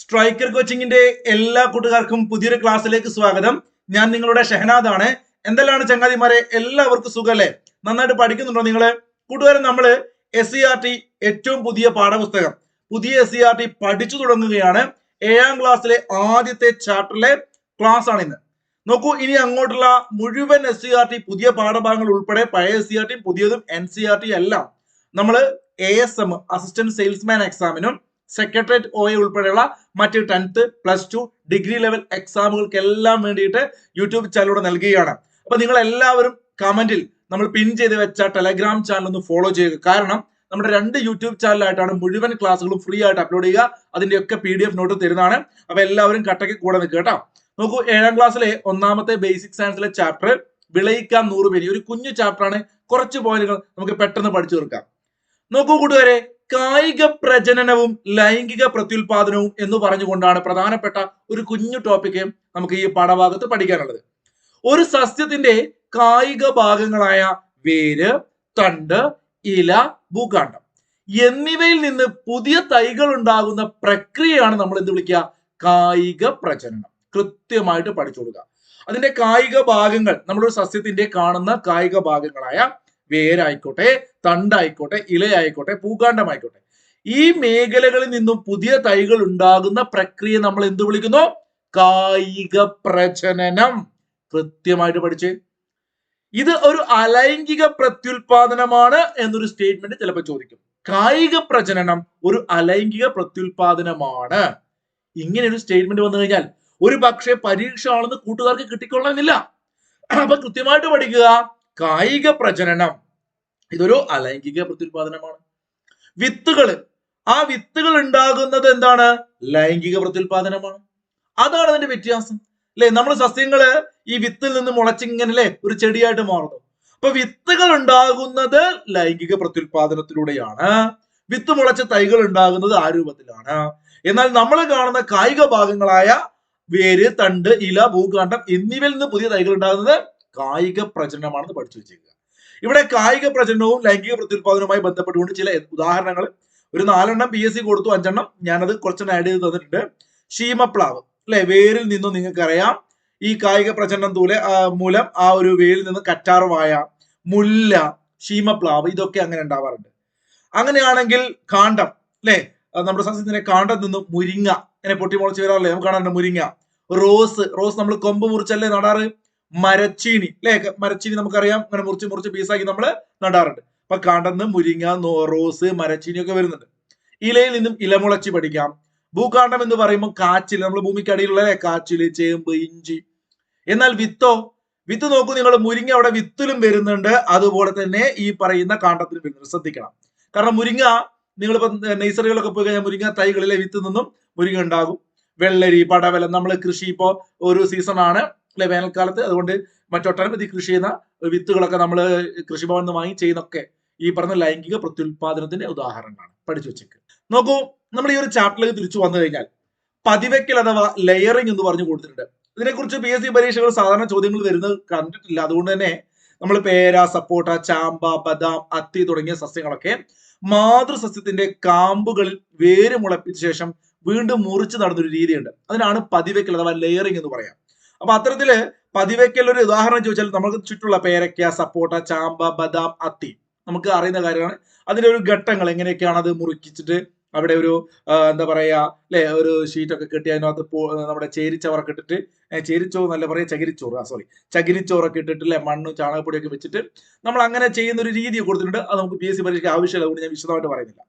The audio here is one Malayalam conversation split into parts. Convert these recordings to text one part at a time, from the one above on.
സ്ട്രൈക്കർ കോച്ചിങ്ങിന്റെ എല്ലാ കൂട്ടുകാർക്കും പുതിയൊരു ക്ലാസ്സിലേക്ക് സ്വാഗതം. ഞാൻ നിങ്ങളുടെ ഷെഹനാദ് ആണ് എന്തെല്ലാണ് ചങ്ങാതിമാരെ? എല്ലാവർക്കും സുഖല്ലേ? നന്നായിട്ട് പഠിക്കുന്നുണ്ടോ നിങ്ങൾ? കൂട്ടുകാരൻ നമ്മൾ എസ് സി ആർ ടി ഏറ്റവും പുതിയ പാഠപുസ്തകം പുതിയ എസ് സി ആർ ടി പഠിച്ചു തുടങ്ങുകയാണ്. ഏഴാം ക്ലാസ്സിലെ ആദ്യത്തെ ചാപ്റ്ററിലെ ക്ലാസ് ആണ് ഇന്ന് നോക്കൂ ഇനി അങ്ങോട്ടുള്ള മുഴുവൻ എസ് സി ആർ ടി പുതിയ പാഠഭാഗങ്ങൾ ഉൾപ്പെടെ പഴയ എസ് സി ആർ ടി പുതിയതും എൻ സി ആർ ടി എല്ലാം നമ്മൾ A S M assistant salesman എക്സാമിനും secretariat O A ഉൾപ്പെടെയുള്ള മറ്റ് tenth plus two degree level എക്സാമുകൾക്ക് എല്ലാം വേണ്ടിയിട്ട് യൂട്യൂബ് ചാനലിലൂടെ നൽകുകയാണ്. അപ്പൊ നിങ്ങൾ എല്ലാവരും കമന്റിൽ നമ്മൾ പിൻ ചെയ്ത് വെച്ച ടെലഗ്രാം ചാനൽ ഒന്ന് ഫോളോ ചെയ്യുക. കാരണം നമ്മുടെ രണ്ട് യൂട്യൂബ് ചാനലായിട്ടാണ് മുഴുവൻ ക്ലാസ്സുകളും ഫ്രീ ആയിട്ട് അപ്ലോഡ് ചെയ്യുക. അതിന്റെയൊക്കെ പി ഡി എഫ് നോട്ട് തരുന്നതാണ്. അപ്പൊ എല്ലാവരും കട്ടയ്ക്ക് കൂടെ നിൽക്കുക കേട്ടോ. നോക്കൂ ഏഴാം ക്ലാസ്സിലെ ഒന്നാമത്തെ ബേസിക് സയൻസിലെ ചാപ്റ്റർ വിളയിക്കാൻ നൂറ് പേര്. ഒരു കുഞ്ഞു ചാപ്റ്റർ ആണ് കുറച്ച് പോയിന്റുകൾ നമുക്ക് പെട്ടെന്ന് പഠിച്ചു തീർക്കാം. നോക്കൂ കൂട്ടുകാരെ കായിക പ്രജനനവും ലൈംഗിക പ്രത്യുൽപാദനവും എന്ന് പറഞ്ഞുകൊണ്ടാണ് പ്രധാനപ്പെട്ട ഒരു കുഞ്ഞു ടോപ്പിക്ക് നമുക്ക് ഈ പാഠഭാഗത്ത് പഠിക്കാനുള്ളത്. ഒരു സസ്യത്തിന്റെ കായിക ഭാഗങ്ങളായ വേര് തണ്ട് ഇല ഭൂകാണ്ഡം എന്നിവയിൽ നിന്ന് പുതിയ തൈകൾ ഉണ്ടാകുന്ന പ്രക്രിയയാണ് നമ്മൾ എന്ത് വിളിക്കുക? കായിക പ്രജനനം. കൃത്യമായിട്ട് പഠിച്ചു കൊടുക്കുക. അതിന്റെ കായിക ഭാഗങ്ങൾ നമ്മളൊരു സസ്യത്തിന്റെ കാണുന്ന കായിക ഭാഗങ്ങളായ വേരായിക്കോട്ടെ തണ്ടായിക്കോട്ടെ ഇലയായിക്കോട്ടെ പൂക്കാണ്ടമായിക്കോട്ടെ ഈ മേഖലകളിൽ നിന്നും പുതിയ തൈകൾ ഉണ്ടാകുന്ന പ്രക്രിയ നമ്മൾ എന്ത് വിളിക്കുന്നു? കായിക പ്രജനനം. കൃത്യമായിട്ട് പഠിച്ചേ. ഇത് ഒരു അലൈംഗിക പ്രത്യുൽപാദനമാണ് എന്നൊരു സ്റ്റേറ്റ്മെന്റ് ചിലപ്പോൾ ചോദിക്കും. കായിക പ്രജനനം ഒരു അലൈംഗിക പ്രത്യുൽപാദനമാണ്. ഇങ്ങനെ ഒരു സ്റ്റേറ്റ്മെന്റ് വന്നു കഴിഞ്ഞാൽ ഒരു പക്ഷേ പരീക്ഷ ആണെന്ന് കൂട്ടുകാർക്ക് കിട്ടിക്കൊള്ളണമെന്നില്ല. അപ്പൊ കൃത്യമായിട്ട് പഠിക്കുക. കായിക പ്രജനനം ഇതൊരു അലൈംഗിക പ്രത്യുൽപാദനമാണ്. വിത്തുകൾ ആ വിത്തുകൾ ഉണ്ടാകുന്നത് എന്താണ്? ലൈംഗിക പ്രത്യുൽപാദനമാണ്. അതാണ് അതിന്റെ വ്യത്യാസം. അല്ലെ? നമ്മൾ സസ്യങ്ങൾ ഈ വിത്തിൽ നിന്ന് മുളച്ചിങ്ങനെ അല്ലെ ഒരു ചെടിയായിട്ട് മാറുന്നു അപ്പൊ വിത്തുകൾ ഉണ്ടാകുന്നത് ലൈംഗിക പ്രത്യുൽപാദനത്തിലൂടെയാണ്. വിത്ത് മുളച്ച തൈകൾ ഉണ്ടാകുന്നത് ആ രൂപത്തിലാണ്. എന്നാൽ നമ്മൾ കാണുന്ന കായിക ഭാഗങ്ങളായ വേര് തണ്ട് ഇല ഭൂകാണ്ഡം എന്നിവയിൽ നിന്ന് പുതിയ തൈകൾ ഉണ്ടാകുന്നത് കായിക പ്രചരണമാണെന്ന് പഠിച്ചു വെച്ചേക്കുക. ഇവിടെ കായിക പ്രചരണവും ലൈംഗിക പ്രത്യുൽപാദനവുമായി ബന്ധപ്പെട്ടുകൊണ്ട് ചില ഉദാഹരണങ്ങൾ. ഒരു നാലെണ്ണം പി എസ് സി കൊടുത്തു അഞ്ചെണ്ണം ഞാനത് കുറച്ചെണ്ണം ആഡ് ചെയ്ത് തന്നിട്ടുണ്ട്. ശീമപ്ലാവ് അല്ലെ? വേരിൽ നിന്നും നിങ്ങൾക്കറിയാം. ഈ കായിക പ്രചരണം തൂലെ മൂലം ആ ഒരു വേരിൽ നിന്ന് കറ്റാറുവായ മുല്ല ശീമപ്ലാവ് ഇതൊക്കെ അങ്ങനെ ഉണ്ടാവാറുണ്ട്. അങ്ങനെയാണെങ്കിൽ കാണ്ടം അല്ലെ? നമ്മുടെ സസ്യത്തിന്റെ കാണ്ടം നിന്നും മുരിങ്ങ ഇങ്ങനെ പൊട്ടി മുളച്ച് വരാറില്ലേ? നമുക്ക് കാണാറുണ്ട് മുരിങ്ങ. റോസ് റോസ് നമ്മൾ കൊമ്പ് മുറിച്ചല്ലേ നടാറ്? മരച്ചീനി അല്ലെ മരച്ചീനി നമുക്കറിയാം. അങ്ങനെ മുറിച്ച് മുറിച്ച് പീസാക്കി നമ്മൾ നടാറുണ്ട്. അപ്പൊ കാണ്ടന്ന് മുരിങ്ങ റോസ് മരച്ചീനി ഒക്കെ വരുന്നുണ്ട്. ഇലയിൽ നിന്നും ഇലമുളച്ച് പഠിക്കാം. ഭൂകാണ്ടം എന്ന് പറയുമ്പോൾ കാച്ചിൽ നമ്മൾ ഭൂമിക്കടിയിലുള്ള കാച്ചിൽ ചേമ്പ് ഇഞ്ചി. എന്നാൽ വിത്തോ? വിത്ത് നോക്കൂ നിങ്ങൾ. മുരിങ്ങ അവിടെ വിത്തിലും വരുന്നുണ്ട്. അതുപോലെ തന്നെ ഈ പറയുന്ന കാണ്ടത്തിലും വരുന്നുണ്ട്. ശ്രദ്ധിക്കണം. കാരണം മുരിങ്ങ നിങ്ങളിപ്പോ നഴ്സറികളൊക്കെ പോയി കഴിഞ്ഞാൽ മുരിങ്ങ തൈകളിലെ വിത്ത് നിന്നും മുരിങ്ങ ഉണ്ടാകും. വെള്ളരി പടവലം നമ്മൾ കൃഷി ഇപ്പോ ഒരു സീസൺ ആണ്. അല്ലെ വേനൽക്കാലത്ത്. അതുകൊണ്ട് മറ്റൊട്ടനവധി കൃഷി ചെയ്യുന്ന വിത്തുകളൊക്കെ നമ്മൾ കൃഷിഭവനിൽ നിന്ന് വാങ്ങി ചെയ്യുന്നൊക്കെ ഈ പറഞ്ഞ ലൈംഗിക പ്രത്യുൽപാദനത്തിന്റെ ഉദാഹരണമാണ് പഠിച്ചു വെച്ചേക്ക്. നോക്കൂ നമ്മൾ ഈ ഒരു ചാപ്റ്ററിലേക്ക് തിരിച്ചു വന്നു കഴിഞ്ഞാൽ പതിവയ്ക്കൽ അഥവാ ലെയറിംഗ് എന്ന് പറഞ്ഞു കൊടുത്തിട്ടുണ്ട്. ഇതിനെക്കുറിച്ച് പി എസ് സി പരീക്ഷകൾ സാധാരണ ചോദ്യങ്ങൾ വരുന്നത് കണ്ടിട്ടില്ല. അതുകൊണ്ട് തന്നെ നമ്മൾ പേര സപ്പോട്ട ചാമ്പ ബദാം അത്തി തുടങ്ങിയ സസ്യങ്ങളൊക്കെ മാതൃസസ്യത്തിന്റെ കാമ്പുകളിൽ വേര് മുളപ്പിച്ച ശേഷം വീണ്ടും മുറിച്ച് നടന്നൊരു രീതിയുണ്ട്. അതിനാണ് പതിവയ്ക്കൽ അഥവാ ലെയറിംഗ് എന്ന് പറയാം. അപ്പൊ അത്തരത്തിൽ പതിവയ്ക്കൽ ഒരു ഉദാഹരണം ചോദിച്ചാൽ നമുക്ക് ചുറ്റുള്ള പേരയ്ക്ക സപ്പോട്ട ചാമ്പ ബദാം അത്തി. നമുക്ക് അറിയുന്ന കാര്യമാണ്. അതിന്റെ ഒരു ഘട്ടങ്ങൾ എങ്ങനെയൊക്കെയാണ് അത് മുറിച്ചിട്ട് അവിടെ ഒരു എന്താ പറയാ അല്ലെ ഒരു ഷീറ്റ് ഒക്കെ കെട്ടി അതിനകത്ത് നമ്മുടെ ചേരിച്ചവറൊക്കെ ഇട്ടിട്ട് ചേരിച്ചോറ് നല്ല പറയാ ചകിരിച്ചോറ് ആ സോറി ചകിരിച്ചോറൊക്കെ ഇട്ടിട്ട് അല്ലെ മണ്ണും ചാണകപ്പൊടിയൊക്കെ വെച്ചിട്ട് നമ്മൾ അങ്ങനെ ചെയ്യുന്ന ഒരു രീതി കൊടുത്തിട്ടുണ്ട്. അത് നമുക്ക് പി എസ് സി പരീക്ഷയ്ക്ക് ആവശ്യമില്ല അതുകൊണ്ട് ഞാൻ വിശദമായിട്ട് പറയുന്നില്ല.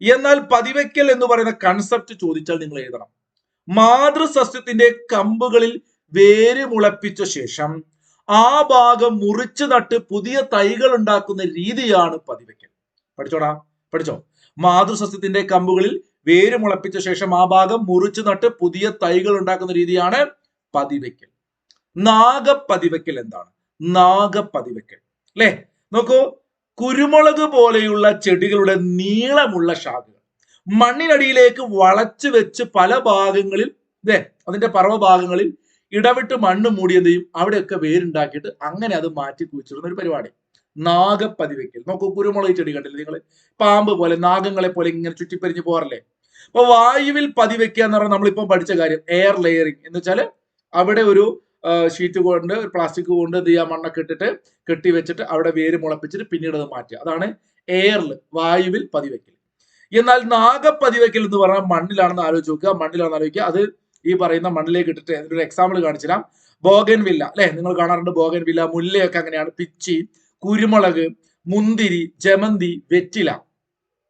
എന്നാൽ പതിവയ്ക്കൽ എന്ന് പറയുന്ന കൺസെപ്റ്റ് ചോദിച്ചാൽ നിങ്ങൾ എഴുതണം. മാതൃസസ്യത്തിന്റെ കമ്പുകളിൽ വേര് മുളപ്പിച്ച ശേഷം ആ ഭാഗം മുറിച്ചു നട്ട് പുതിയ തൈകൾ ഉണ്ടാക്കുന്ന രീതിയാണ് പതിവയ്ക്കൽ. പഠിച്ചോടാ പഠിച്ചോ? മാതൃസസ്യത്തിന്റെ കമ്പുകളിൽ വേര് മുളപ്പിച്ച ശേഷം ആ ഭാഗം മുറിച്ചു നട്ട് പുതിയ തൈകൾ ഉണ്ടാക്കുന്ന രീതിയാണ് പതിവയ്ക്കൽ. നാഗപ്പതിവയ്ക്കൽ എന്താണ്? നാഗപ്പതിവയ്ക്കൽ. അല്ലെ? നോക്കൂ കുരുമുളക് പോലെയുള്ള ചെടികളുടെ നീളമുള്ള ശാഖകൾ. മണ്ണിനടിയിലേക്ക് വളച്ചു വെച്ച് പല ഭാഗങ്ങളിൽ ഇതേ അതിന്റെ പർവ ഭാഗങ്ങളിൽ ഇടവിട്ട് മണ്ണ് മൂടിയത് ചെയ്യും അവിടെയൊക്കെ വേരുണ്ടാക്കിയിട്ട് അങ്ങനെ അത് മാറ്റി കുഴിച്ചിടുന്ന ഒരു പരിപാടി. നാഗപ്പതിവയ്ക്കൽ നോക്കൂ കുരുമുളക് ചെടി കണ്ടില്ലേ നിങ്ങൾ പാമ്പ് പോലെ നാഗങ്ങളെ പോലെ ഇങ്ങനെ ചുറ്റിപ്പരിഞ്ഞ് പോകാറില്ലേ? അപ്പൊ വായുവിൽ പതിവെക്കുക എന്ന് പറഞ്ഞാൽ നമ്മളിപ്പം പഠിച്ച കാര്യം എയർ ലെയറിങ് എന്ന് വെച്ചാൽ അവിടെ ഒരു ഷീറ്റ് കൊണ്ട് ഒരു പ്ലാസ്റ്റിക് കൊണ്ട് എന്ത് ചെയ്യുക മണ്ണൊക്കെ ഇട്ടിട്ട് കെട്ടി വെച്ചിട്ട് അവിടെ വേര് മുളപ്പിച്ചിട്ട് പിന്നീട് അത് മാറ്റുക. അതാണ് എയറിൽ വായുവിൽ പതിവെക്കൽ. എന്നാൽ നാഗപ്പതിവെക്കൽ എന്ന് പറഞ്ഞാൽ മണ്ണിലാണെന്ന് ആലോചിച്ച് നോക്കുക. മണ്ണിലാണെന്ന് ആലോചിക്കുക. അത് ഈ പറയുന്ന മണ്ണിലേക്ക് ഇട്ടിട്ട് ഒരു എക്സാമ്പിൾ കാണിച്ചുതരാം. ബോഗൻ വില്ല അല്ലെ? നിങ്ങൾ കാണാറുണ്ട് ബോഗൻ വില്ല മുല്ലയൊക്കെ അങ്ങനെയാണ്. പിച്ചി കുരുമുളക് മുന്തിരി ജമന്തി വെറ്റില.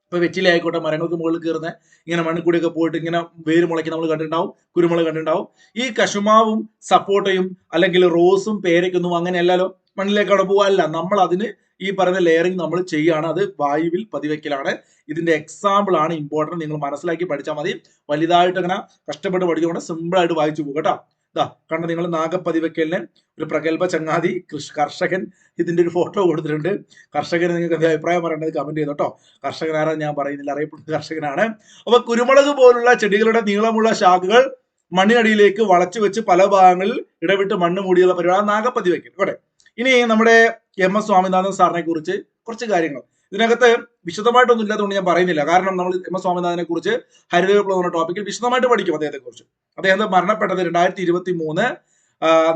ഇപ്പൊ വെറ്റില ആയിക്കോട്ടെ മരങ്ങൾക്ക് മുകളിൽ കയറുന്ന ഇങ്ങനെ മണ്ണിൽ പോയിട്ട് ഇങ്ങനെ വേര് മുളയ്ക്ക് നമ്മൾ കണ്ടിട്ടുണ്ടാവും കുരുമുളക് കണ്ടിട്ടുണ്ടാവും. ഈ കശുമാവും സപ്പോട്ടയും അല്ലെങ്കിൽ റോസും പേരയ്ക്കൊന്നും അങ്ങനെയല്ലല്ലോ. മണ്ണിലേക്ക് അവിടെ പോകാനല്ല. നമ്മൾ അതിന് ഈ പറയുന്ന ലെയറിങ് നമ്മൾ ചെയ്യാണ്. അത് വായുവിൽ പതിവെക്കലാണ് ഇതിന്റെ എക്സാമ്പിൾ ആണ് ഇമ്പോർട്ടന്റ് നിങ്ങൾ മനസ്സിലാക്കി പഠിച്ചാൽ മതി. വലുതായിട്ട് അങ്ങനെ കഷ്ടപ്പെട്ട് പഠിച്ചുകൊണ്ട് സിമ്പിൾ ആയിട്ട് വായിച്ചു പോകും കേട്ടോ. ഇതാ കണ്ട നിങ്ങൾ നാഗപ്പതിവെക്കലിന് ഒരു പ്രഗത്ഭ ചങ്ങാതി കർഷകൻ ഇതിന്റെ ഒരു ഫോട്ടോ കൊടുത്തിട്ടുണ്ട്. കർഷകന് നിങ്ങൾക്ക് എന്ത് അഭിപ്രായം പറയേണ്ടത് കമന്റ് ചെയ്തോട്ടോ ആരാ ഞാൻ പറയുന്നില്ല അറിയപ്പെടുന്ന കർഷകനാണ്. അപ്പൊ കുരുമുളക് പോലുള്ള ചെടികളുടെ നീളമുള്ള ശാഖകൾ മണ്ണിനടിയിലേക്ക് വളച്ചു വെച്ച് പല ഭാഗങ്ങളിൽ ഇടവിട്ട് മണ്ണ് മൂടിയുള്ള പരിപാടി നാഗപ്പതിവെക്കൽ ഇവിടെ ഇനി നമ്മുടെ എം എസ് സ്വാമിനാഥൻ സാറിനെ കുറിച്ച് കുറച്ച് കാര്യങ്ങൾ. ഇതിനകത്ത് വിശദമായിട്ടൊന്നും ഇല്ലാത്തതുകൊണ്ട് ഞാൻ പറയുന്നില്ല. കാരണം നമ്മൾ എം എസ് സ്വാമിനാഥനെ കുറിച്ച് ഹരിത വിപ്ലവം എന്ന ടോപ്പിക്കിൽ വിശദമായിട്ട് പഠിക്കും അദ്ദേഹത്തെക്കുറിച്ച്. അദ്ദേഹം മരണപ്പെട്ടത് രണ്ടായിരത്തി ഇരുപത്തി മൂന്ന്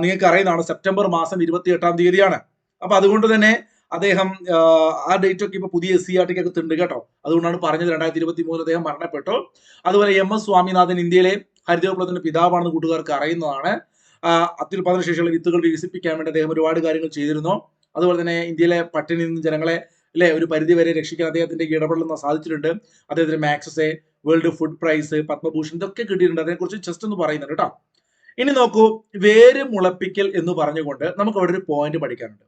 നിങ്ങൾക്ക് അറിയുന്നതാണ് സെപ്റ്റംബർ മാസം ഇരുപത്തി എട്ടാം തീയതിയാണ്. അപ്പൊ അതുകൊണ്ട് തന്നെ അദ്ദേഹം ആ, ഡേറ്റ് ഒക്കെ ഇപ്പൊ പുതിയ എസ് സി ആർ ടിക്കൊക്കെ ഉണ്ട് കേട്ടോ. അതുകൊണ്ടാണ് പറഞ്ഞത് രണ്ടായിരത്തി ഇരുപത്തി മൂന്നിൽ അദ്ദേഹം മരണപ്പെട്ടു. അതുപോലെ എം എസ് സ്വാമിനാഥൻ ഇന്ത്യയിലെ ഹരിത വിപ്ലവത്തിന്റെ പിതാവാണെന്ന് കൂട്ടുകാർക്ക് അറിയുന്നതാണ്. അത്യുൽപാദന ശേഷിയുള്ള വിത്തുകൾ വികസിപ്പിക്കാൻ വേണ്ടി അദ്ദേഹം ഒരുപാട് കാര്യങ്ങൾ ചെയ്തിരുന്നു. അതുപോലെ തന്നെ ഇന്ത്യയിലെ പട്ടിണിയിൽ നിന്ന് ജനങ്ങളെ അല്ലെ ഒരു പരിധി വരെ രക്ഷിക്കാൻ അദ്ദേഹത്തിന്റെ ഇടപെടൽ സാധിച്ചിട്ടുണ്ട്. അദ്ദേഹത്തിന് Magsaysay world food prize Padma Bhushan ഇതൊക്കെ കിട്ടിയിട്ടുണ്ട്. അതിനെക്കുറിച്ച് ജസ്റ്റ് ഒന്ന് പറയുന്നുണ്ട് കേട്ടോ. ഇനി നോക്കൂ വേര് മുളപ്പിക്കൽ എന്ന് പറഞ്ഞുകൊണ്ട് നമുക്ക് അവിടെ ഒരു പോയിന്റ് പഠിക്കാനുണ്ട്.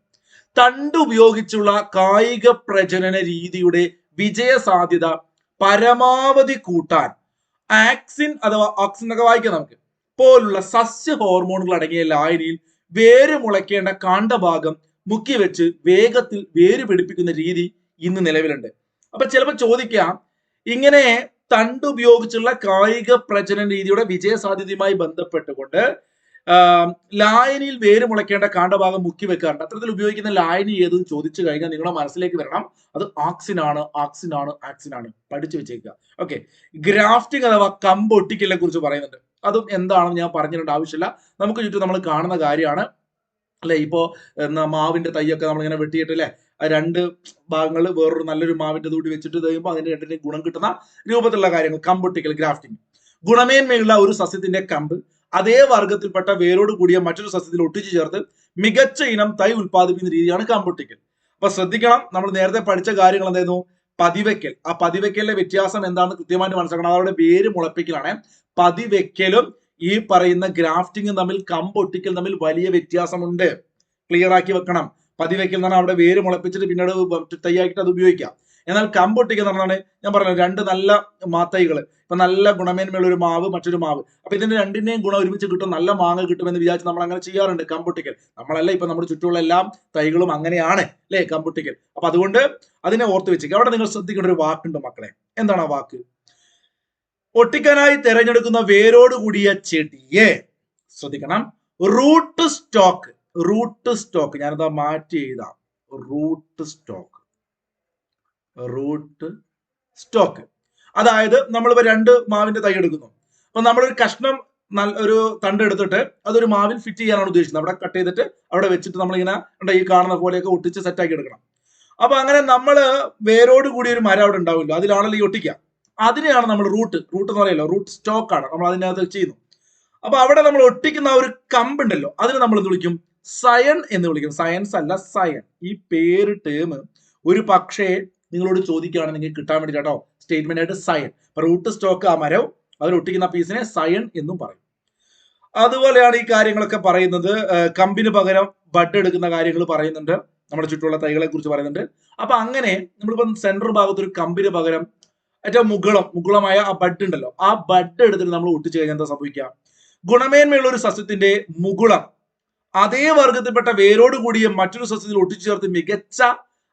തണ്ട് ഉപയോഗിച്ചുള്ള കായിക പ്രജനന രീതിയുടെ വിജയ സാധ്യത പരമാവധി കൂട്ടാൻ ആക്സിൻ അഥവാ ഓക്സിൻ എന്നൊക്കെ വായിക്കാം നമുക്ക്. പോലുള്ള സസ്യ ഹോർമോണുകൾ അടങ്ങിയ ലായനിയിൽ വേര് മുളയ്ക്കേണ്ട കാണ്ഡഭാഗം മുക്കി വെച്ച് വേഗത്തിൽ വേര് പിടിപ്പിക്കുന്ന രീതി ഇന്ന് നിലവിലുണ്ട്. അപ്പൊ ചിലപ്പോൾ ചോദിക്കാം ഇങ്ങനെ തണ്ട് ഉപയോഗിച്ചുള്ള കായിക പ്രചരണ രീതിയുടെ വിജയ സാധ്യതയുമായി ബന്ധപ്പെട്ടുകൊണ്ട് ലായനിയിൽ വേര് മുളയ്ക്കേണ്ട കാണ്ടഭാഗം മുക്കി വെക്കാറുണ്ട്. അത്തരത്തിൽ ഉപയോഗിക്കുന്ന ലായനി ഏതെന്ന് ചോദിച്ചു കഴിഞ്ഞാൽ നിങ്ങളുടെ മനസ്സിലേക്ക് വരണം. അത് ആക്സിൻ ആണ് ആക്സിൻ ആണ് ആക്സിൻ ആണ്. പഠിച്ചു വെച്ചേക്കുക. ഓക്കെ ഗ്രാഫ്റ്റിംഗ് അഥവാ കമ്പൊട്ടിക്കലിനെ കുറിച്ച് പറയുന്നുണ്ട്. അതും എന്താണെന്ന് ഞാൻ പറഞ്ഞിട്ടുണ്ട് ആവശ്യമില്ല. നമുക്ക് ചുറ്റും നമ്മൾ കാണുന്ന കാര്യമാണ്. അല്ലെ? ഇപ്പോ എന്നാ മാവിന്റെ തൈയൊക്കെ നമ്മളിങ്ങനെ വെട്ടിയിട്ട് അല്ലെ? രണ്ട് ഭാഗങ്ങൾ വേറൊരു നല്ലൊരു മാവിന്റെ തൂടി വെച്ചിട്ട് കഴിയുമ്പോൾ അതിന്റെ രണ്ടിന്റെ ഗുണം കിട്ടുന്ന രൂപത്തിലുള്ള കാര്യങ്ങൾ. കമ്പൊട്ടിക്കൽ ഗ്രാഫ്റ്റിംഗ് ഗുണമേന്മയുള്ള ഒരു സസ്യത്തിന്റെ കമ്പ് അതേ വർഗത്തിൽപ്പെട്ട വേരോട് കൂടിയ മറ്റൊരു സസ്യത്തിൽ ഒട്ടിച്ചു ചേർത്ത് മികച്ച ഇനം തൈ ഉൽപ്പാദിപ്പിക്കുന്ന രീതിയാണ് കമ്പൊട്ടിക്കൽ അപ്പൊ ശ്രദ്ധിക്കണം നമ്മൾ നേരത്തെ പഠിച്ച കാര്യങ്ങൾ എന്തായിരുന്നു? പതിവെക്കൽ. ആ പതിവെക്കലിന്റെ വ്യത്യാസം എന്താണെന്ന് കൃത്യമായിട്ട് മനസ്സിലാക്കണം. അതവിടെ വേര് മുളപ്പിക്കലാണ്. പതിവെക്കലും ഈ പറയുന്ന ഗ്രാഫ്റ്റിംഗ് തമ്മിൽ കമ്പൊട്ടിക്കൽ തമ്മിൽ വലിയ വ്യത്യാസമുണ്ട്. ക്ലിയർ ആക്കി വെക്കണം. പതിവെക്കൽ എന്ന് പറഞ്ഞാൽ അവിടെ വേര് മുളപ്പിച്ചിട്ട് പിന്നീട് തൈയാക്കിയിട്ട് അത് ഉപയോഗിക്കാം. എന്നാൽ കമ്പൊട്ടിക്കൽ എന്ന് പറഞ്ഞാൽ ഞാൻ പറഞ്ഞു രണ്ട് നല്ല മാത്തൈകൾ ഇപ്പൊ നല്ല ഗുണമേന്മയുള്ള ഒരു മാവ് മറ്റൊരു മാവ്. അപ്പൊ ഇതിന്റെ രണ്ടിന്റെയും ഗുണം ഒരുമിച്ച് കിട്ടും. നല്ല മാങ്ങ കിട്ടുമെന്ന് വിചാരിച്ച് നമ്മൾ അങ്ങനെ ചെയ്യാറുണ്ട് കമ്പൊട്ടിക്കൽ നമ്മളല്ല ഇപ്പൊ നമ്മുടെ ചുറ്റുമുള്ള എല്ലാം തൈകളും അങ്ങനെയാണ് അല്ലേ കമ്പൊട്ടിക്കൽ അപ്പൊ അതുകൊണ്ട് അതിനെ ഓർത്ത് വെച്ചേക്കുക അവിടെ നിങ്ങൾ ശ്രദ്ധിക്കേണ്ട ഒരു വാക്കുണ്ട് മക്കളെ. എന്താണ് ആ വാക്ക്? ഒട്ടിക്കാനായി തിരഞ്ഞെടുക്കുന്ന വേരോട് കൂടിയ ചെടിയെ ശ്രദ്ധിക്കണം. Root stock root stock. ഞാനതാ മാറ്റി എഴുതാം? Root stock. Root stock. അതായത് നമ്മളിപ്പോ രണ്ട് മാവിന്റെ തൈ എടുക്കുന്നു. അപ്പൊ നമ്മളൊരു കഷ്ണം നല്ല ഒരു തണ്ട് എടുത്തിട്ട് അതൊരു മാവിൽ ഫിറ്റ് ചെയ്യാനാണ് ഉദ്ദേശിക്കുന്നത്. അവിടെ കട്ട് ചെയ്തിട്ട് അവിടെ വെച്ചിട്ട് നമ്മളിങ്ങനെ ഈ കാണുന്ന പോലെയൊക്കെ ഒട്ടിച്ച് സെറ്റാക്കി എടുക്കണം. അപ്പൊ അങ്ങനെ നമ്മൾ വേരോട് കൂടി ഒരു മരം അവിടെ ഉണ്ടാവില്ല അതിലാണല്ലോ ഈ ഒട്ടിക്കുക. അതിനെയാണ് നമ്മൾ റൂട്ട് റൂട്ട് എന്ന് പറയല്ലോ. റൂട്ട് സ്റ്റോക്ക് ആണ്. നമ്മൾ അതിനകത്ത് ചെയ്യുന്നു. അപ്പൊ അവിടെ നമ്മൾ ഒട്ടിക്കുന്ന ഒരു കമ്പ് ഉണ്ടല്ലോ. അതിനെ നമ്മൾ എന്ത് വിളിക്കും? സയൺ എന്ന് വിളിക്കും. സയൻസ് അല്ല സയൺ ഈ പേര് ടേം ഒരു പക്ഷേ നിങ്ങളോട് ചോദിക്കുകയാണ് നിങ്ങൾക്ക് കിട്ടാൻ വേണ്ടി കേട്ടോ. സ്റ്റേറ്റ്മെന്റ് ആയിട്ട് അപ്പൊ റൂട്ട് സ്റ്റോക്ക് ആ മരവും അതിൽ ഒട്ടിക്കുന്ന പീസിനെ സയൺ എന്നും പറയും. അതുപോലെയാണ് ഈ കാര്യങ്ങളൊക്കെ പറയുന്നത്. കമ്പിന് പകരം ബഡ് എടുക്കുന്ന കാര്യങ്ങൾ പറയുന്നുണ്ട്. നമ്മുടെ ചുറ്റുമുള്ള തൈകളെ കുറിച്ച് പറയുന്നുണ്ട്. അപ്പൊ അങ്ങനെ നമ്മളിപ്പം സെൻട്രൽ ഭാഗത്ത് ഒരു കമ്പിന് പകരം ഏറ്റവും മുകളം മുകുളമായ ആ ബഡ് ഉണ്ടല്ലോ. ആ ബഡ് എടുത്തിട്ട് നമ്മൾ ഒട്ടിച്ചു കഴിഞ്ഞാൽ എന്താ സംഭവിക്കുക? ഗുണമേന്മയുള്ള ഒരു സസ്യത്തിന്റെ മുകുളം അതേ വർഗത്തിൽപ്പെട്ട വേരോട് കൂടിയ മറ്റൊരു സസ്യത്തിൽ ഒട്ടിച്ചു ചേർത്ത് മികച്ച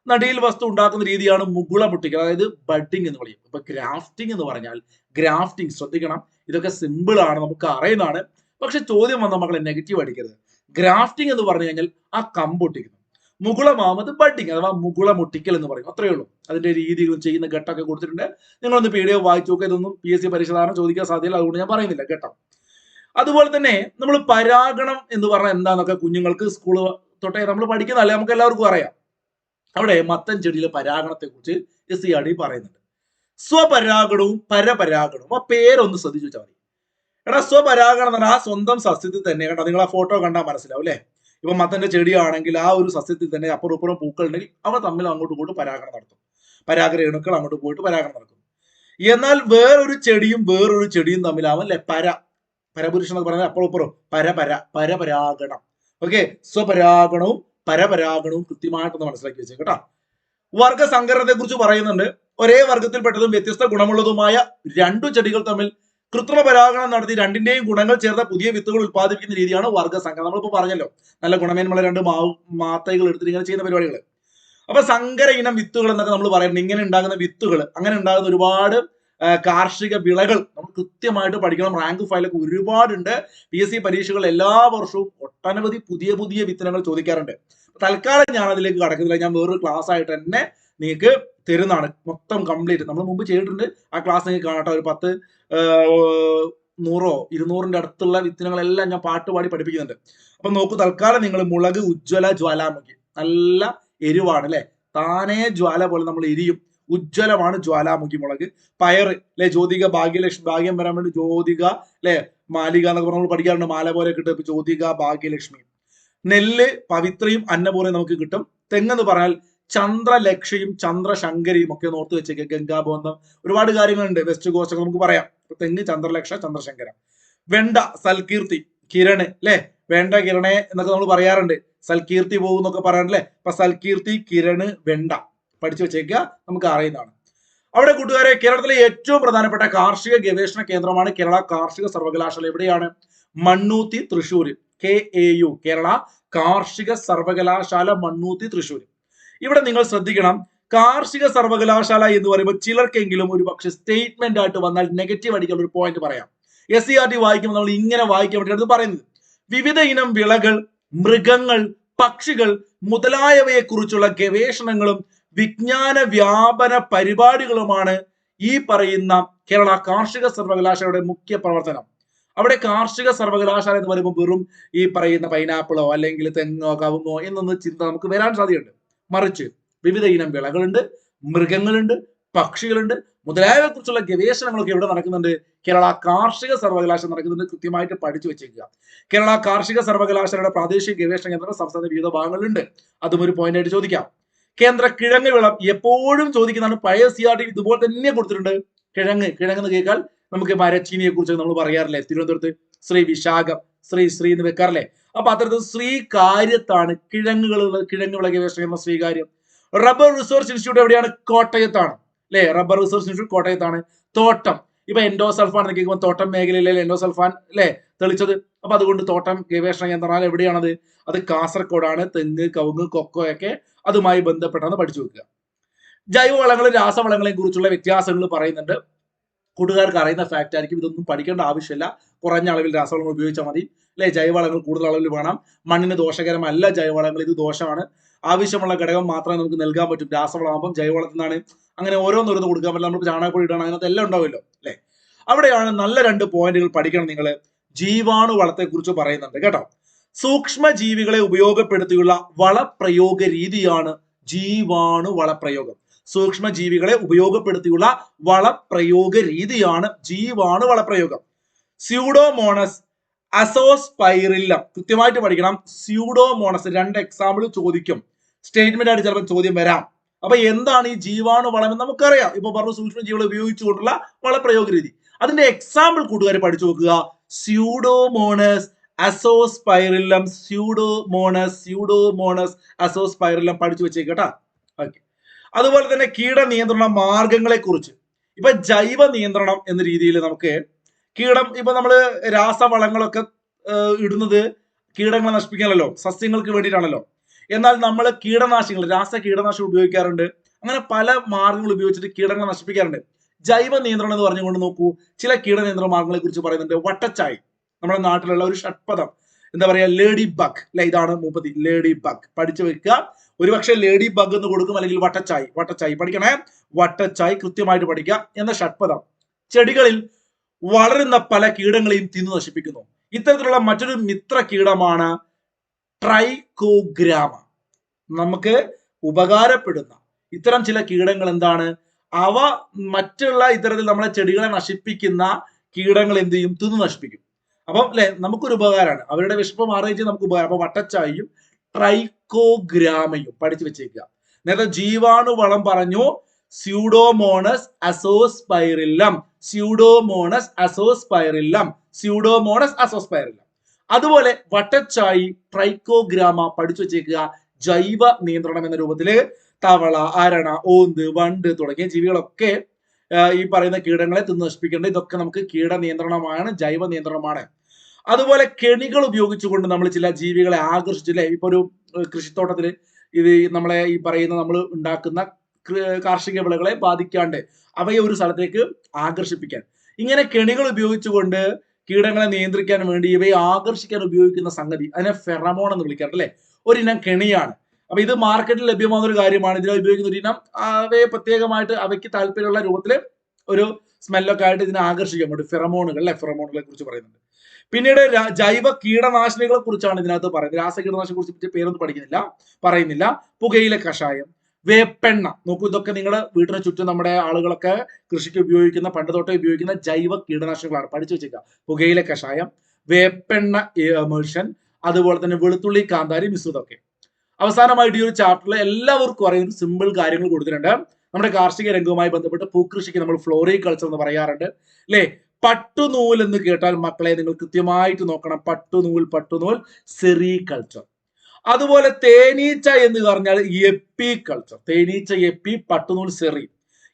നടിയിൽ വസ്തു ഉണ്ടാക്കുന്ന രീതിയാണ് മുകുളം ഒട്ടിക്കൽ. അതായത് ബഡിങ് എന്ന് പറയും. ഇപ്പൊ ഗ്രാഫ്റ്റിംഗ് എന്ന് പറഞ്ഞാൽ ഗ്രാഫ്റ്റിംഗ് ശ്രദ്ധിക്കണം. ഇതൊക്കെ സിമ്പിൾ ആണ് നമുക്ക് അറിയുന്നതാണ്. പക്ഷെ ചോദ്യം വന്ന മക്കളെ നെഗറ്റീവ് അടിക്കരുത്. ഗ്രാഫ്റ്റിംഗ് എന്ന് പറഞ്ഞു കഴിഞ്ഞാൽ ആ കമ്പ് ഒട്ടിക്കുന്നു. മുകുളമാമത് ബഡിങ് അഥവാ മുകുള മുട്ടിക്കൽ എന്ന് പറയും. അത്രയേ ഉള്ളൂ. അതിന്റെ രീതികളും ചെയ്യുന്ന ഘട്ടമൊക്കെ കൊടുത്തിട്ടുണ്ട്. നിങ്ങളൊന്ന് പി ഡി എഫ് വായിച്ചു നോക്കുക ഇതൊന്നും പി എസ് സി ധാരണ ചോദിക്കാൻ സാധ്യതയില്ല. അതുകൊണ്ട് ഞാൻ പറയുന്നില്ല. ഘട്ടം അതുപോലെ തന്നെ നമ്മൾ പരാഗണം എന്ന് പറഞ്ഞാൽ എന്താന്നൊക്കെ കുഞ്ഞുങ്ങൾക്ക് സ്കൂൾ തൊട്ടേ നമ്മൾ പഠിക്കുന്നതല്ലേ നമുക്ക് എല്ലാവർക്കും അറിയാം. അവിടെ മത്തൻ ചെടിയിലെ പരാഗണത്തെ കുറിച്ച് എസ് സി ആർ ഡി പറയുന്നുണ്ട്. സ്വപരാഗണവും പരപരാഗണവും. ആ പേരൊന്ന് ശ്രദ്ധിച്ചു വെച്ചാൽ മതി. എടാ സ്വപരാഗണം എന്ന് പറഞ്ഞാൽ ആ സ്വന്തം സസ്യത്തിൽ തന്നെ. കേട്ടോ നിങ്ങൾ ആ ഫോട്ടോ കണ്ടാൽ മനസ്സിലാവും അല്ലേ? ഇപ്പൊ മത്തന്റെ ചെടിയാണെങ്കിൽ ആ ഒരു സസ്യത്തിൽ തന്നെ അപ്പുറം പൂക്കൾ ഉണ്ടെങ്കിൽ അവ തമ്മിൽ അങ്ങോട്ട് ഇങ്ങോട്ടും പരാഗണം നടത്തും. പരാഗരേണുക്കൾ അങ്ങോട്ട് പോയിട്ട് പരാഗണം നടക്കും. എന്നാൽ വേറൊരു ചെടിയും വേറൊരു ചെടിയും തമ്മിൽ അല്ലെ പര പരപുരുഷൻ എന്ന് പറഞ്ഞാൽ അപ്പുറം പരപര പരപരാഗണം. ഓക്കെ സ്വപരാഗണവും പരപരാഗണവും കൃത്യമായിട്ടൊന്ന് മനസ്സിലാക്കി വെച്ചേ കേട്ടോ. വർഗസങ്കരണത്തെ കുറിച്ച് പറയുന്നുണ്ട്. ഒരേ വർഗത്തിൽപ്പെട്ടതും വ്യത്യസ്ത ഗുണമുള്ളതുമായ രണ്ടു ചെടികൾ തമ്മിൽ കൃത്രിമ പരാഗണം നടത്തി രണ്ടിന്റെയും ഗുണങ്ങൾ ചേർത്ത പുതിയ വിത്തുകൾ ഉത്പാദിപ്പിക്കുന്ന രീതിയാണ് വർഗസങ്കരം നമ്മളിപ്പോ പറഞ്ഞല്ലോ നല്ല ഗുണമേന്മയുള്ള രണ്ട് മാവ് മാത്തൈകൾ എടുത്തിട്ട് ഇങ്ങനെ ചെയ്യുന്ന പരിപാടികൾ അപ്പൊ സങ്കര ഇനം വിത്തുകൾ എന്നൊക്കെ നമ്മൾ പറയുന്നത് ഇങ്ങനെ ഉണ്ടാകുന്ന വിത്തുകൾ അങ്ങനെ ഉണ്ടാകുന്ന ഒരുപാട് കാർഷിക വിളകൾ നമ്മൾ കൃത്യമായിട്ട് പഠിക്കണം. റാങ്ക് ഫയലൊക്കെ ഒരുപാടുണ്ട്. പി എസ് സി പരീക്ഷകൾ എല്ലാ വർഷവും ഒട്ടനവധി പുതിയ പുതിയ വിത്തനങ്ങൾ ചോദിക്കാറുണ്ട്. തൽക്കാലം ഞാൻ അതിലേക്ക് കടക്കുന്നില്ല. ഞാൻ വേറൊരു ക്ലാസ് ആയിട്ട് തന്നെ നിങ്ങൾക്ക് തരുന്നതാണ്. മൊത്തം കംപ്ലീറ്റ്. നമ്മൾ മുമ്പ് ചെയ്തിട്ടുണ്ട്. ആ ക്ലാസ് നിങ്ങൾക്ക് കാണട്ടെ. ഒരു പത്ത് നൂറോ ഇരുന്നൂറിന്റെ അടുത്തുള്ള വിത്തനങ്ങളെല്ലാം ഞാൻ പാട്ട് പാടി പഠിപ്പിക്കുന്നുണ്ട്. അപ്പൊ നോക്കൂ തൽക്കാലം നിങ്ങൾ മുളക് ഉജ്ജ്വല ജ്വാലാമുഖി. നല്ല എരിവാണ് അല്ലെ? താനേ ജ്വാല പോലെ നമ്മൾ എരിയും. ഉജ്ജ്വലമാണ് ജ്വാലാമുഖി മുളക്. പയർ അല്ലെ? ജ്യോതിക ഭാഗ്യലക്ഷ്മി ഭാഗ്യം വരാൻ വേണ്ടി ജ്യോതിക അല്ലെ? മാലിക എന്നൊക്കെ നമ്മൾ പഠിക്കാറുണ്ട്. മാല പോലെ കിട്ടും ജ്യോതിക ഭാഗ്യലക്ഷ്മി. നെല്ല് പവിത്രയും അന്നപൂർണയും നമുക്ക് കിട്ടും. തെങ്ങെന്ന് പറഞ്ഞാൽ ചന്ദ്രലക്ഷയും ചന്ദ്രശങ്കരിയും ഒക്കെ ഒന്ന് ഓർത്ത് വെച്ചേക്കുക ഗംഗാബോധം. ഒരുപാട് കാര്യങ്ങളുണ്ട്. വെസ്റ്റ് കോസ്റ്റ് നമുക്ക് പറയാം. തെങ്ങ് ചന്ദ്രലക്ഷ ചന്ദ്രശങ്കര. വെണ്ട സൽകീർത്തി കിരണ് അല്ലെ വേണ്ട കിരണെ എന്നൊക്കെ നമ്മൾ പറയാറുണ്ട്. സൽകീർത്തി പോകും എന്നൊക്കെ പറയാറുണ്ട് അല്ലെ അപ്പൊ സൽകീർത്തി കിരണ് വെണ്ട പഠിച്ചു വെച്ചേക്കുക നമുക്ക് അറിയുന്നതാണ്. അവിടെ കൂട്ടുകാരെ കേരളത്തിലെ ഏറ്റവും പ്രധാനപ്പെട്ട കാർഷിക ഗവേഷണ കേന്ദ്രമാണ് കേരള കാർഷിക സർവകലാശാല. എവിടെയാണ്? Mannuthy Thrissur K A U Kerala കാർഷിക സർവകലാശാല മണ്ണൂത്തി തൃശ്ശൂർ ഇവിടെ നിങ്ങൾ ശ്രദ്ധിക്കണം. കാർഷിക സർവകലാശാല എന്ന് പറയുമ്പോൾ ചിലർക്കെങ്കിലും ഒരു പക്ഷെ സ്റ്റേറ്റ്മെന്റ് ആയിട്ട് വന്നാൽ നെഗറ്റീവ് അടിക്കാൻ ഒരു പോയിന്റ് പറയാം. എസ് സി ആർ ടി വായിക്കുമ്പോൾ നമ്മൾ ഇങ്ങനെ വായിക്കാൻ ഇത് പറയുന്നത്. വിവിധ ഇനം വിളകൾ മൃഗങ്ങൾ പക്ഷികൾ മുതലായവയെ കുറിച്ചുള്ള ഗവേഷണങ്ങളും വിജ്ഞാന വ്യാപന പരിപാടികളുമാണ് ഈ പറയുന്ന കേരള കാർഷിക സർവകലാശാലയുടെ മുഖ്യ പ്രവർത്തനം. അവിടെ കാർഷിക സർവകലാശാല എന്ന് പറയുമ്പോൾ വെറും ഈ പറയുന്ന പൈനാപ്പിളോ അല്ലെങ്കിൽ തെങ്ങോ കവുങ്ങോ എന്നൊന്നും ചിന്ത നമുക്ക് വരാൻ സാധ്യതയുണ്ട്. മറിച്ച് വിവിധ ഇനം വിളകളുണ്ട് മൃഗങ്ങളുണ്ട് പക്ഷികളുണ്ട്. മുതലായവയെ കുറിച്ചുള്ള ഗവേഷണങ്ങളൊക്കെ ഇവിടെ നടക്കുന്നുണ്ട്. കേരള കാർഷിക സർവകലാശാല നടക്കുന്നുണ്ട്. കൃത്യമായിട്ട് പഠിച്ചു വെച്ചേക്കുക. കേരള കാർഷിക സർവകലാശാലയുടെ പ്രാദേശിക ഗവേഷണ കേന്ദ്രം സംസ്ഥാന വിവിധ ഭാഗങ്ങളിലുണ്ട്. അതും ഒരു പോയിന്റ് ആയിട്ട് ചോദിക്കാം. കേന്ദ്ര കിഴങ്ങ് വിളം എപ്പോഴും ചോദിക്കുന്നതാണ്. പഴയ സി ആർ ടി ഇതുപോലെ തന്നെ കൊടുത്തിട്ടുണ്ട്. കിഴങ്ങ് കിഴങ്ങ് എന്ന് കേൾക്കാൽ നമുക്ക് മരച്ചീനിയെ കുറിച്ച് നമ്മൾ പറയാറില്ലേ? തിരുവനന്തപുരത്ത് ശ്രീ വിശാഖം ശ്രീ ശ്രീ എന്ന് വെക്കാറില്ലേ? അപ്പൊ അത്തരത്തിൽ ശ്രീ കാര്യത്താണ് കിഴങ്ങുകൾ കിഴങ്ങ് വിള ഗവേഷണ കേന്ദ്രം ശ്രീകാര്യം. റബ്ബർ റിസർച്ച് ഇൻസ്റ്റിറ്റ്യൂട്ട് എവിടെയാണ്? കോട്ടയത്താണ്. അല്ലെ? റബ്ബർ റിസർച്ച് ഇൻസ്റ്റിറ്റ്യൂട്ട് കോട്ടയത്താണ്. തോട്ടം. ഇപ്പൊ എൻഡോസൾഫാൻ കേൾക്കുമ്പോൾ തോട്ടം മേഖലയിലെ എൻഡോസൾഫാൻ അല്ലെ? തെളിച്ചത്. അപ്പൊ അതുകൊണ്ട് തോട്ടം ഗവേഷണ കേന്ദ്രം എവിടെയാണത്? അത് കാസർഗോഡാണ്. തെങ്ങ് കവുങ്ങ് കൊക്കോ ഒക്കെ അതുമായി ബന്ധപ്പെട്ടാണ് പഠിച്ചു വെക്കുക. ജൈവവളങ്ങളും രാസവളങ്ങളെയും കുറിച്ചുള്ള വ്യത്യാസങ്ങൾ പറയുന്നുണ്ട്. കൂട്ടുകാർക്ക് അറിയുന്ന ഫാക്റ്റ് ആയിരിക്കും. ഇതൊന്നും പഠിക്കേണ്ട ആവശ്യമില്ല. കുറഞ്ഞ അളവിൽ രാസവളങ്ങൾ ഉപയോഗിച്ചാൽ മതി. അല്ലെ ജൈവവളങ്ങൾ കൂടുതൽ അളവിൽ വേണം. മണ്ണിന് ദോഷകരമല്ല ജൈവവളങ്ങൾ. ഇത് ദോഷമാണ്. ആവശ്യമുള്ള ഘടകം മാത്രമേ നമുക്ക് നൽകാൻ പറ്റും. രാസവളമാകുമ്പോൾ ജൈവവളത്തിൽ നിന്നാണ് അങ്ങനെ ഓരോന്നോരോന്ന് കൊടുക്കാൻ പറ്റില്ല. നമുക്ക് ചാണകപ്പൊടി ഇടണം അങ്ങനത്തെ എല്ലാം ഉണ്ടാവുമല്ലോ അല്ലെ അവിടെയാണ് നല്ല രണ്ട് പോയിന്റുകൾ പഠിക്കണം നിങ്ങൾ ജീവാണു വളത്തെക്കുറിച്ച് പറയുന്നുണ്ട് കേട്ടോ. സൂക്ഷ്മ ജീവികളെ ഉപയോഗപ്പെടുത്തിയുള്ള വളപ്രയോഗ രീതിയാണ് ജീവാണു വളപ്രയോഗം സൂക്ഷ്മ ജീവികളെ ഉപയോഗപ്പെടുത്തിയുള്ള വളപ്രയോഗ രീതിയാണ് ജീവാണു വളപ്രയോഗം സ്യൂഡോമോണസ് അസോസ്പൈറില്ലം. കൃത്യമായിട്ട് പഠിക്കണം. സ്യൂഡോമോണസ് രണ്ട് എക്സാമ്പിൾ ചോദിക്കും. സ്റ്റേറ്റ്മെന്റ് ആയിട്ട് ചിലപ്പോൾ ചോദ്യം വരാം. അപ്പൊ എന്താണ് ഈ ജീവാണു വളം എന്ന് നമുക്കറിയാം. ഇപ്പൊ പറഞ്ഞു സൂക്ഷ്മ ജീവികളെ ഉപയോഗിച്ചുകൊണ്ടുള്ള വളപ്രയോഗ രീതി അതിന്റെ എക്സാമ്പിൾ കൂട്ടുകാർ പഠിച്ചു നോക്കുക. Pseudomonas Azospirillum. Pseudomonas Pseudomonas Azospirillum പഠിച്ചു വെച്ചേക്കട്ടാ ഓക്കെ അതുപോലെ തന്നെ കീട നിയന്ത്രണ മാർഗങ്ങളെ കുറിച്ച് ഇപ്പൊ ജൈവ നിയന്ത്രണം എന്ന രീതിയിൽ നമുക്ക് കീടം ഇപ്പൊ നമ്മൾ രാസവളങ്ങളൊക്കെ ഇടുന്നത് കീടങ്ങളെ നശിപ്പിക്കാനല്ലോ സസ്യങ്ങൾക്ക് വേണ്ടിയിട്ടാണല്ലോ. എന്നാൽ നമ്മൾ കീടനാശികൾ രാസ കീടനാശികൾ ഉപയോഗിക്കാറുണ്ട്. അങ്ങനെ പല മാർഗങ്ങൾ ഉപയോഗിച്ചിട്ട് കീടങ്ങളെ നശിപ്പിക്കാറുണ്ട്. ജൈവ നിയന്ത്രണം എന്ന് പറഞ്ഞുകൊണ്ട് നോക്കൂ. ചില കീട നിയന്ത്രണ മാർഗങ്ങളെ കുറിച്ച് പറയുന്നുണ്ട്. വട്ടച്ചായ്. നമ്മുടെ നാട്ടിലുള്ള ഒരു ഷഡ്പദം. എന്താ പറയാ? Lady bug. അല്ലെ ഇതാണ് മൂപ്പത്തി. Lady bug. പഠിച്ചു വെക്കുക. ഒരുപക്ഷെ ലേഡി ബഗ് എന്ന് കൊടുക്കും അല്ലെങ്കിൽ വട്ടച്ചായ്. വട്ടച്ചായ് പഠിക്കണേ? വട്ടച്ചായ് കൃത്യമായിട്ട് പഠിക്കുക എന്ന ഷഡ്പദം. ചെടികളിൽ വളരുന്ന പല കീടങ്ങളെയും തിന്നു നശിപ്പിക്കുന്നു. ഇത്തരത്തിലുള്ള മറ്റൊരു മിത്ര കീടമാണ് ട്രൈക്കോഗ്രാമ. നമുക്ക് ഉപകാരപ്പെടുന്ന ഇത്തരം ചില കീടങ്ങൾ എന്താണ്? അവ മറ്റുള്ള ഇത്തരത്തിൽ നമ്മളെ ചെടികളെ നശിപ്പിക്കുന്ന കീടങ്ങൾ എന്ത് ചെയ്യും? തിന്നു നശിപ്പിക്കും. അപ്പം അല്ലെ നമുക്കൊരു ഉപകാരമാണ്. അവരുടെ വിഷപ്പ് മാറുകയും നമുക്ക് ഉപകാരം. അപ്പൊ വട്ടച്ചായും ട്രൈക്കോഗ്രാമയും പഠിച്ചു വെച്ചേക്കുക. നേരത്തെ ജീവാണു വളം പറഞ്ഞു Pseudomonas Azospirillum Pseudomonas Azospirillum Pseudomonas Azospirillum അതുപോലെ വട്ടച്ചായി ട്രൈക്കോഗ്രാമ പഠിച്ചു വെച്ചേക്കുക. ജൈവ നിയന്ത്രണം എന്ന രൂപത്തിൽ തവള അരണ ഓന്ത് വണ്ട് തുടങ്ങിയ ജീവികളൊക്കെ ഈ പറയുന്ന കീടങ്ങളെ തിന്ന് നശിപ്പിക്കേണ്ട. ഇതൊക്കെ നമുക്ക് കീട നിയന്ത്രണമാണ് ജൈവ നിയന്ത്രണമാണ്. അതുപോലെ കെണികൾ ഉപയോഗിച്ചുകൊണ്ട് നമ്മൾ ചില ജീവികളെ ആകർഷിച്ചില്ലേ ഇപ്പൊ ഒരു കൃഷിത്തോട്ടത്തിൽ ഇത് നമ്മളെ ഈ പറയുന്ന നമ്മൾ ഉണ്ടാക്കുന്ന കാർഷിക വിളകളെ ബാധിക്കാണ്ട് അവയെ ഒരു സ്ഥലത്തേക്ക് ആകർഷിപ്പിക്കാൻ. ഇങ്ങനെ കെണികൾ ഉപയോഗിച്ചുകൊണ്ട് കീടങ്ങളെ നിയന്ത്രിക്കാൻ വേണ്ടി ഇവയെ ആകർഷിക്കാൻ ഉപയോഗിക്കുന്ന സംഗതി അതിനെ ഫെറമോൺ എന്ന് വിളിക്കാറുണ്ട് അല്ലെ? ഒരിനം കെണിയാണ്. അപ്പൊ ഇത് മാർക്കറ്റിൽ ലഭ്യമാകുന്ന ഒരു കാര്യമാണ്. ഇതിനെ ഉപയോഗിക്കുന്ന ഒരു ഇനം അവയെ പ്രത്യേകമായിട്ട് അവയ്ക്ക് താല്പര്യമുള്ള രൂപത്തിൽ ഒരു സ്മെല്ലൊക്കെ ആയിട്ട് ഇതിനെ ആകർഷിക്കാൻ വേണ്ടി ഫെറമോണുകൾ അല്ലെ? ഫെറമോണുകളെ കുറിച്ച് പറയുന്നുണ്ട്. പിന്നീട് ജൈവ കീടനാശിനികളെ കുറിച്ചാണ് ഇതിനകത്ത് പറയുന്നത്. രാസ കീടനാശിനെ കുറിച്ച് പേരൊന്നും പഠിക്കുന്നില്ല പറയുന്നില്ല. പുകയില കഷായം വേപ്പെണ്ണ. നോക്കൂ ഇതൊക്കെ നിങ്ങളുടെ വീട്ടിന് ചുറ്റും നമ്മുടെ ആളുകളൊക്കെ കൃഷിക്ക് ഉപയോഗിക്കുന്ന പണ്ട് തൊട്ടേ ഉപയോഗിക്കുന്ന ജൈവ കീടനാശിനികളാണ്. പഠിച്ചു വെച്ചേക്കുക പുകയില കഷായം വേപ്പെണ്ണ എമേഴ്ഷൻ അതുപോലെ തന്നെ വെളുത്തുള്ളി കാന്താരി മിശ്രിതമൊക്കെ. അവസാനമായിട്ട് ഈ ഒരു ചാപ്റ്ററിൽ എല്ലാവർക്കും അറിയുന്ന സിമ്പിൾ കാര്യങ്ങൾ കൊടുത്തിട്ടുണ്ട്. നമ്മുടെ കാർഷിക രംഗവുമായി ബന്ധപ്പെട്ട് പൂക്കൃഷിക്ക് നമ്മൾ ഫ്ലോറികൾച്ചർ എന്ന് പറയാറുണ്ട്. അല്ലേ പട്ടുനൂൽ എന്ന് കേട്ടാൽ മക്കളെ നിങ്ങൾ കൃത്യമായിട്ട് നോക്കണം. പട്ടുനൂൽ പട്ടുനൂൽ സെറികൾച്ചർ അതുപോലെ തേനീച്ച എന്ന് പറഞ്ഞാൽ എപ്പി കൾച്ചർ തേനീച്ച എപ്പി പട്ടുനൂൽ സെറി.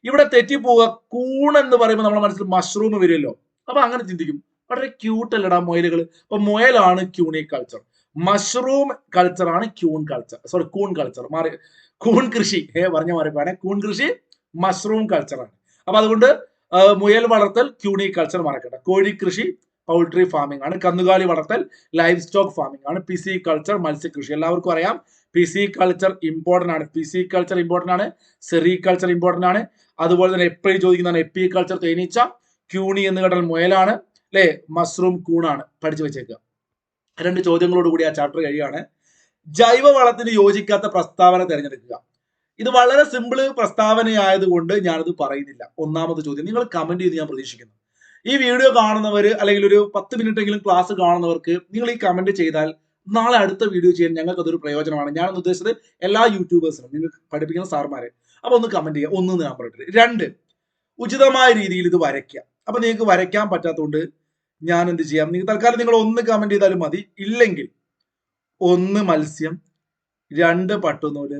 ഇവിടെ തെറ്റിപ്പോവുക കൂൺ എന്ന് പറയുമ്പോൾ നമ്മുടെ മനസ്സിൽ മഷ്റൂം വരുമല്ലോ. അപ്പൊ അങ്ങനെ ചിന്തിക്കും. വളരെ ക്യൂട്ട് അല്ലടാ മൊയലുകൾ അപ്പൊ മൊയലാണ് ക്യൂണി കൾച്ചർ മഷ്റൂം കൾച്ചറാണ് ക്യൂൺ കൾച്ചർ സോറി കൂൺ കൾച്ചർ മാറി. കൂൺ കൃഷി. ഏ പറഞ്ഞ മാറി കൂൺ കൃഷി മഷ്റൂം കൾച്ചറാണ് അപ്പൊ അതുകൊണ്ട് മുയൽ വളർത്തൽ ക്യൂണി കൾച്ചർ മറക്കട്ടെ. കോഴി കൃഷി പൗൾട്രി ഫാമിംഗ് ആണ്. കന്നുകാലി വളർത്തൽ ലൈഫ് സ്റ്റോക്ക് ഫാമിംഗ് ആണ്. പിസി കൾച്ചർ മത്സ്യകൃഷി. എല്ലാവർക്കും അറിയാം. പിസി കൾച്ചർ ഇമ്പോർട്ടന്റ് ആണ്. പിസി കൾച്ചർ ഇമ്പോർട്ടന്റ് ആണ്. സെറി കൾച്ചർ ഇമ്പോർട്ടന്റ് ആണ്. അതുപോലെ തന്നെ എപ്പോഴും ചോദിക്കുന്നതാണ്? എപ്പി കൾച്ചർ തേനീച്ച ക്യൂണി എന്ന് കേട്ടാൽ മുയലാണ് അല്ലെ? മഷ്റൂം കൂണാണ് പഠിച്ചു വെച്ചേക്കുക രണ്ട് ചോദ്യങ്ങളോട് കൂടി ആ ചാപ്റ്റർ കഴിയുകയാണ്. ജൈവ വളത്തിന് യോജിക്കാത്ത പ്രസ്താവന തിരഞ്ഞെടുക്കുക. ഇത് വളരെ സിമ്പിൾ പ്രസ്താവനയായതുകൊണ്ട് ഞാനത് പറയുന്നില്ല. ഒന്നാമത് ചോദ്യം. നിങ്ങൾ കമന്റ് ചെയ്ത് ഞാൻ പ്രതീക്ഷിക്കുന്നു. ഈ വീഡിയോ കാണുന്നവർ അല്ലെങ്കിൽ ഒരു പത്ത് മിനിറ്റ് എങ്കിലും ക്ലാസ് കാണുന്നവർക്ക് നിങ്ങൾ ഈ കമന്റ് ചെയ്താൽ നാളെ അടുത്ത വീഡിയോ ചെയ്യാൻ ഞങ്ങൾക്ക് അതൊരു പ്രയോജനമാണ്. ഞാൻ ഉദ്ദേശിച്ചത് എല്ലാ യൂട്യൂബേഴ്സിനും നിങ്ങൾ പഠിപ്പിക്കുന്ന സാർമാരെ അപ്പൊ ഒന്ന് കമന്റ് ചെയ്യുക. ഒന്ന് ഞാൻ പറഞ്ഞിട്ട് രണ്ട് ഉചിതമായ രീതിയിൽ ഇത് വരയ്ക്കാം അപ്പൊ നിങ്ങൾക്ക് വരയ്ക്കാൻ പറ്റാത്തതുകൊണ്ട് ഞാൻ എന്ത് ചെയ്യാം? നിങ്ങൾ തൽക്കാലം നിങ്ങൾ ഒന്ന് കമന്റ് ചെയ്താലും മതി. ഇല്ലെങ്കിൽ ഒന്ന് മത്സ്യം രണ്ട് പട്ടുനൂൽ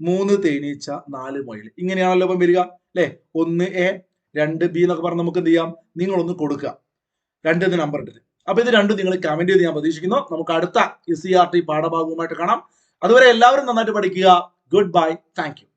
മൂന്ന് തേനീച്ച നാല് മൊയിൽ ഇങ്ങനെയാണല്ലോ ഇപ്പം വരിക. അല്ലെ? ഒന്ന് എ രണ്ട് ബി എന്നൊക്കെ പറഞ്ഞ് നമുക്ക് എന്ത് ചെയ്യാം? നിങ്ങളൊന്ന് കൊടുക്കുക. രണ്ട് നമ്പർ ഇട്ടിട്ട്. അപ്പൊ ഇത് രണ്ടും നിങ്ങൾ കമന്റ് ചെയ്ത് ഞാൻ പ്രതീക്ഷിക്കുന്നു. നമുക്ക് അടുത്ത എസ് സി ആർ ടി പാഠഭാഗവുമായിട്ട് കാണാം. അതുവരെ എല്ലാവരും നന്നായിട്ട് പഠിക്കുക. Good bye thank